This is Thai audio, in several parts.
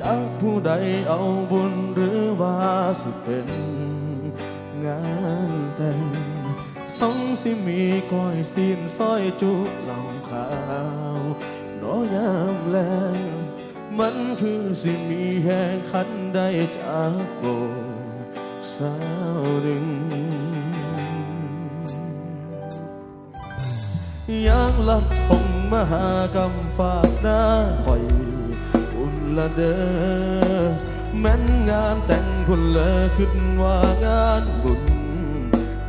จากผู้ใดเอาบุญหรือว่าสิเป็นงานแต่งสองสิมีก้อยสิ้นซอยจุเหล่าขาวน้อยามแลงมันคือสิมีแห่งคันได้จากโบสาวดึงอยากลัดทงมหากรรมฝากหน้าคอย ละเด้อแม้นงานแต่งคุณเลอขึ้นว่างานบุญ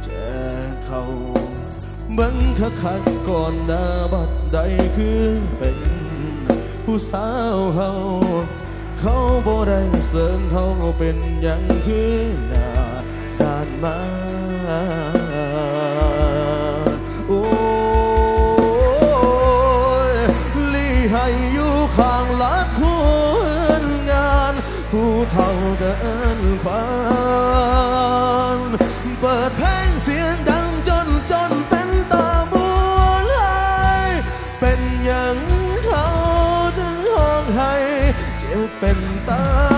แจกเขาเบิ่งคักคักก่อนหน้าบัดใดคือเป็น ผู้สาวเฮาเขาบ่ได้เสริมเขาเป็นอย่างคือหน้าด้านมาโอ้ยลีให้อยู่ข้างหลักคุ ผู้เท่าเกินควานเปิดเพลงเสียงดังจนจนเป็นตาบัวไหลเป็นอย่างเขาจึงห้องให้เจ็บเป็นตา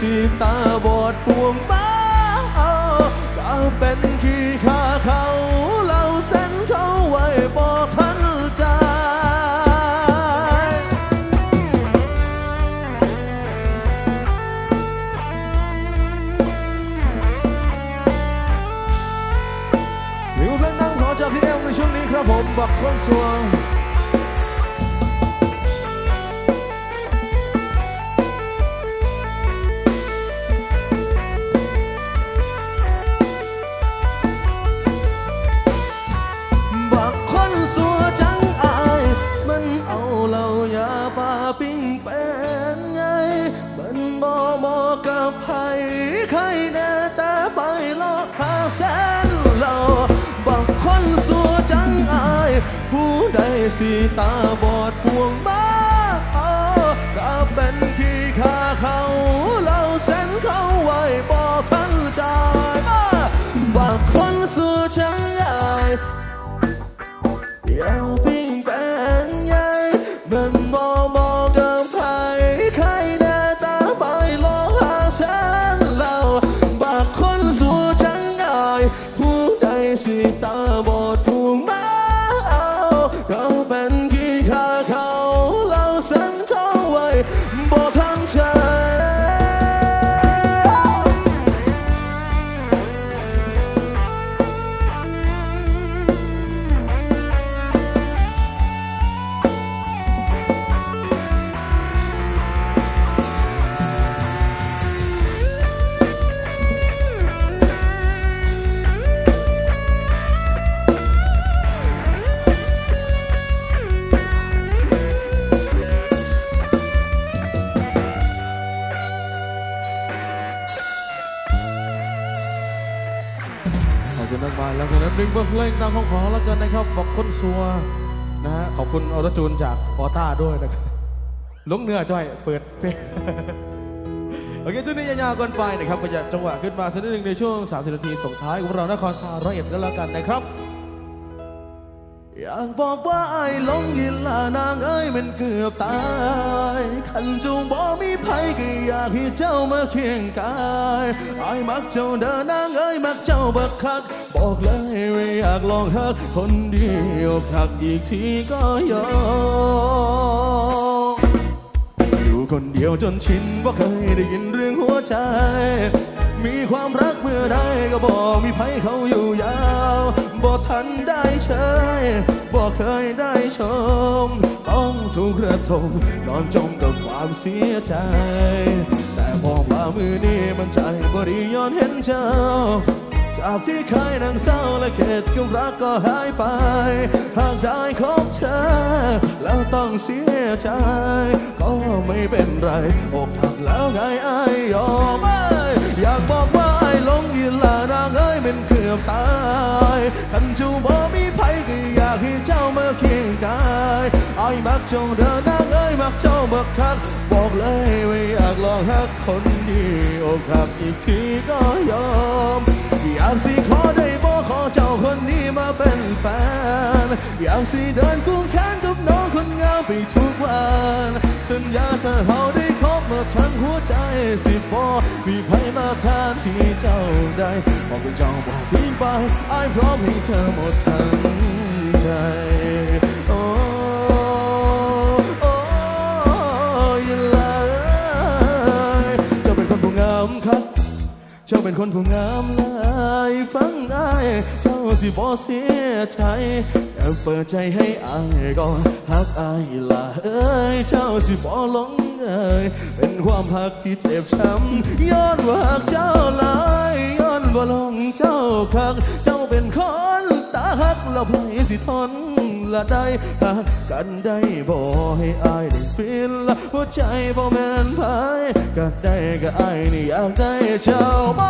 สิตาบอดปวงบ้าเอาก็เป็นขี้ข้าเขาเหล่าเส้นเขาไว้บ่ทันใจมีเพลงดังขอจากพี่เอลในช่วงนี้ครับผมบักคนชัวบั สีตาบอดพวงบ้า เขอบคุณมากมายแล้วกันนะหนึ่งบทเพลงดังของขอแล้วกันนะครับบอกคนสัวนะฮะขอบคุณออรจูนจากออต้าด้วยนะครับลงเนื้อจ้อยเปิดเพลงโอเคทุกนี้ยาวๆกันไปนะครับก็จะจังหวะขึ้นมาสักนิดหนึ่งในช่วง 30 นาทีส่งท้ายของเรานครสาร้อยเอ็ดก็แล้วกันนะครับ อยากบอกว่าไอ้หลงยินลานางเอ้ยมันเกือบตายขันจูงบ่มีภัยก็อยากให้เจ้ามาเคียงกายไอ้มักเจ้าเดินนางเอ้ยมักเจ้าบักคัก บอกเลยว่าอยากลองฮัก คนเดียวคักอีกทีก็ยอมอยู่คนเดียวจนชินว่าเคยได้ยินเรื่องหัวใจ มีความรักเมื่อใดก็บอกมีไผเขาอยู่ยาวบอกทันได้เชยบอกเคยได้ชม ต้องถูกกระทมนอนจมกับความเสียใจ แต่บอกว่ามือนี้มันใจบ่ดีย้อนเห็นเจ้าจากที่เคยนั่งเศร้าและเข็ดกับรักก็หายไป หากได้คบเธอ แล้วต้องเสียใจ ก็ไม่เป็นไรอกหักแล้วไงไอ้ยอม อยากบอกว่าไอ้ลงยืนลานางเอ้ยเป็นเกือบตายคันจูบ่มีไผก็อยากให้เจ้ามาเคียงกายไอ้มักจงเดินนางเอ้ยมักเจ้าบักคักบอกเลยว่าอยากลองฮักคนดีอกหักอีกทีก็ยอมอยากสิขอได้บ่ขอเจ้าคนนี้มาเป็นแฟนอยากสิเดินกุ้งแขน กับน้องคนงามไปทุกวันสัญญาถ้าเราได้คบมาทั้งหัวใจสิบอมีใครมาแทนที่เจ้าได้บอกเป็นเจ้าบอกทิ้งไปไอ้พร้อมให้เธอหมดทั้งใจ เป็นคนผู้งามหลายฟังอายเจ้าสิบ่เสียใจแอบเปิดใจให้อายก่อนหักอายละเอ้ยเจ้าสิบ่หลงเอ้ยเป็นความหักที่เจ็บช้ำย้อนว่าหักเจ้าหลายย้อนว่าหลงเจ้าคัก เจ้าเป็นคนตาหักแล้วไผสิทน ละได้หักกันได้บ่ให้อายได้ฟินละหัวใจบ่แม่นไผก็ได้ก็อายนี่อยากได้เจ้าบ่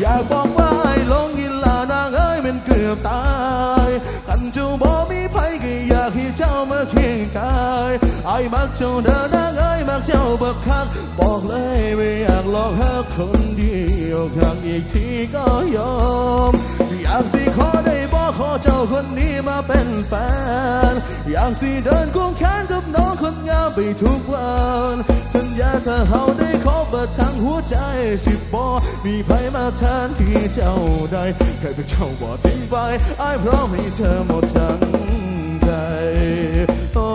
อยากบอกว่าอายลงกินลานางเอ้ยมันเกือบตายคันเจ้าบ่มีไผก็อยากให้เจ้ามาเคียงกายอายมักเจ้าเดินนางเอ้ยมักเจ้าบักคักบอกเลยไม่อยากลองหาคนเดียวครั้งอีกทีก็ยอมอยากสิขอได้บ ขอเจ้าคนนี้มาเป็นแฟน อยากสิเดินควงแขนกับน้องคนงามไปทุกวัน สัญญาถ้าเฮาได้ขอเบิดทั้งหัวใจสิบบ่มีไผมาแทนที่เจ้าได้ใครเป็นเจ้าบ่ทิ้งไปอ้พร้อมให้เธอหมดทั้งใจโอ้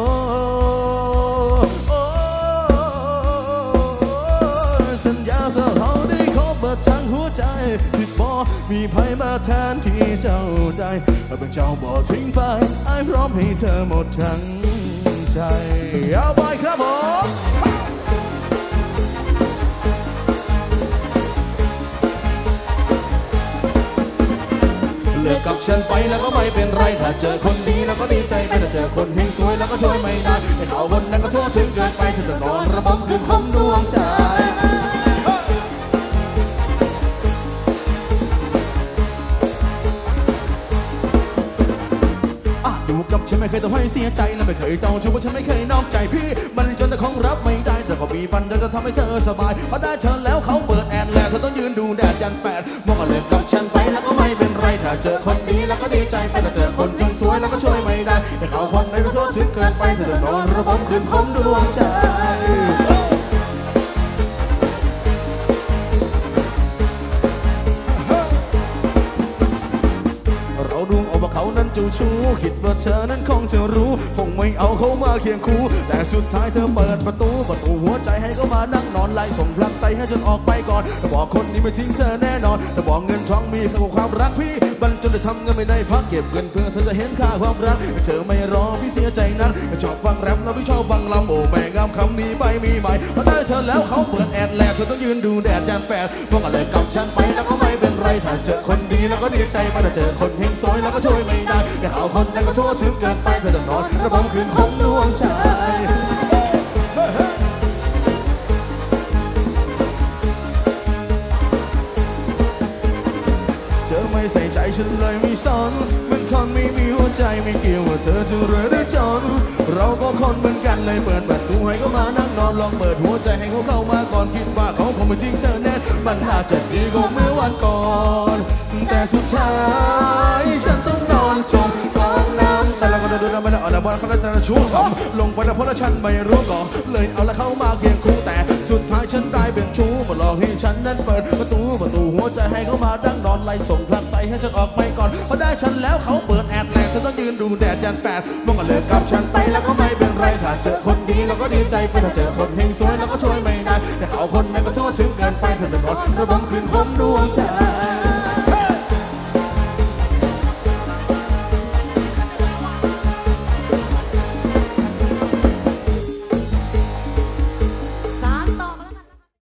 แทนที่เจ้าได้ใครเป็นเจ้าบ่ทิ้งไปไอ้พร้อมให้เธอหมดทั้งใจเอาไปครับผมเลิกกับฉันไปแล้วก็ไม่เป็นไร ถ้าเจอคนดีแล้วก็ดีใจไปถ้าเจอคนเฮงสวยแล้วก็ช่วยไม่ได้ไอ้เขาคนนั้นก็ทั่วถึงเกินไปเธอจะนอนระบมคืนคมดวงใจ ฉันไม่เคยต้องให้เสียใจและไม่เคยเจ้าชู้ว่าฉันไม่เคยนอกใจพี่ มันจนแต่คงรับไม่ได้ แต่ก็มีฟันเดินจะทำให้เธอสบายพอได้เธอแล้วเขาเปิดแอดแล้วเธอต้องยืนดูแดดยันแปดมองเลิกกับฉันไปแล้วก็ไม่เป็นไรถ้าเจอคนดีแล้วก็ดีใจไปถ้าเจอคนจนสวยแล้วก็ช่วยไม่ได้แต่เขาคนไหนไม่ทั่วถึงเกินไปเธอจะนอนระบมคืนคมดวงใจ เจ้าชู้คิดว่าเธอนั้นคงจะรู้ คงไม่เอาเขามาเคียงคู่ แต่สุดท้ายเธอเปิดประตูประตูหัวใจให้เขามานั่งนอนไล่ส่งพลังใจให้จนออกไปก่อนแต่บอกคนนี้ไม่ทิ้งเธอแน่นอนแต่บอกเงินทองมีเท่ากับความรักพี่บันจนจะทำเงินไม่ได้พักเก็บเงินเพื่อเธอจะเห็นค่าความรักเธอไม่รอพี่เสียใจนั้นชอบฟังแรปแล้วพี่ชอบฟังลำโอ้แม่งามคำนี้ไปมีใหม่พอได้เธอแล้วเขาเปิดแอดแลบเธอต้องยืนดูแดดยันแปดพวกอะไรกับฉันไปแล้วก็ไม่เป็นไรถ้าเจอคนดีแล้วก็ดีใจไปถ้าเจอคนเฮงสวยแล้วก็ช่วยไม่ได้แต่เขาคนนั้นก็ชั่วถึงเกินไปเธอจะนอนระบมคืนคมดวงใจ ธอไม่ใส่ใจฉันเลยไม่สนเป็นคนไม่มีหัวใจไม่เกี่ยวว่าเธอจะรวยหรือจน เราก็คนเหมือนกันเลยเปิดประตูให้เขามานั่งนอนลองเปิดหัวใจให้เขาเข้ามาก่อนคิดว่าเขาคงไม่ทิ้งเธอแน่มันน่าจะดีกว่าเมื่อวันก่อน แต่สุดท้ายฉันต้อง บอลเขาจะชู้ทำลงไปแล้วเพราะฉันไม่รู้ก่อนเลยเอาละเข้ามาเคียงคู่แต่สุดท้ายฉันได้เป็นชู้มาหลอกให้ฉันนั้นเปิดประตูประตูหัวใจให้เขามาดังนอนไล่ส่งพลังใจให้ฉันออกไปก่อนพอได้ฉันแล้วเขาเปิดแอดแลนฉันต้องยืนดูแดดยันแปดมองก็เลิกกับฉันไปแล้วก็ไม่เป็นไรถ้าเจอคนดีเราก็ดีใจไปถ้าเจอคนเฮงสวยเราก็ช่วยไม่ได้แต่เขาคนนั้น